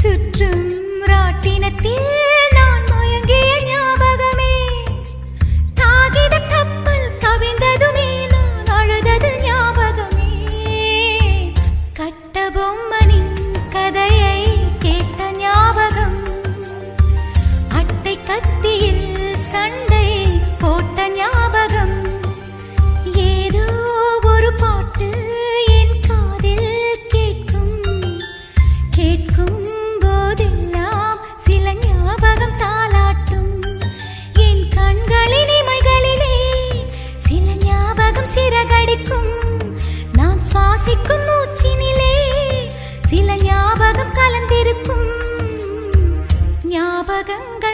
சுற்றும் ராட்டினத்தில் நான் மயங்கிய ஞாபகமே. காகித கப்பல் கவிழ்ந்ததுமே நான் அழுதது ஞாபகமே. கட்ட பொம்மனின் கதையை கேட்ட ஞாபகம். அட்டை கத்தியில் சண்டை போட்ட ஞாபகம். ஏதோ ஒரு பாட்டு என் கேட்கும் சிறகடிக்கும் நான் சுவாசிக்கும் மூச்சினிலே சில ஞாபகம் கலந்திருக்கும். ஞாபகங்கள்